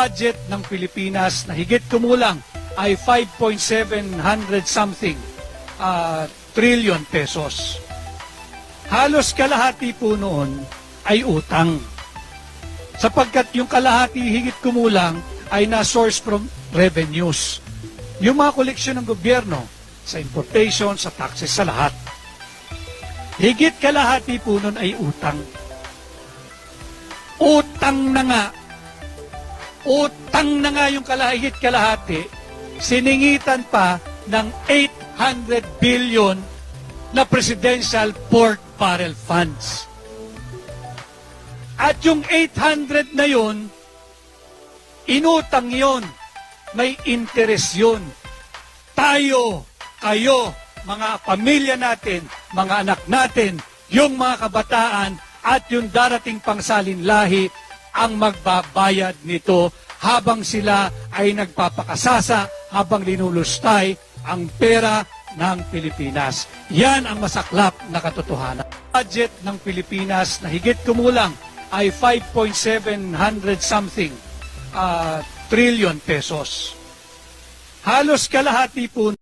budget ng Pilipinas na higit kumulang ay 5.700 something ah, trillion pesos. Halos kalahati po noon ay utang. Sapagkat yung kalahati higit kumulang ay na-source from revenues. Yung mga koleksyon ng gobyerno sa importation, sa taxes, sa lahat. Higit kalahati po nun ay utang. Utang na nga. Utang na nga yung kalahigit kalahati. Siningitan pa ng 800 billion na Presidential Port Barrel Funds. At yung 800 na yon, inutang yon, may interest yon. Tayo, kayo, mga pamilya natin, mga anak natin, yung mga kabataan at yung darating pangsalin lahi ang magbabayad nito habang sila ay nagpapakasasa, habang linulustay ang pera ng Pilipinas. Yan ang masaklap na katotohanan. Budget ng Pilipinas na higit kumulang ay 5.700 something ah, trillion pesos. Halos kalahati po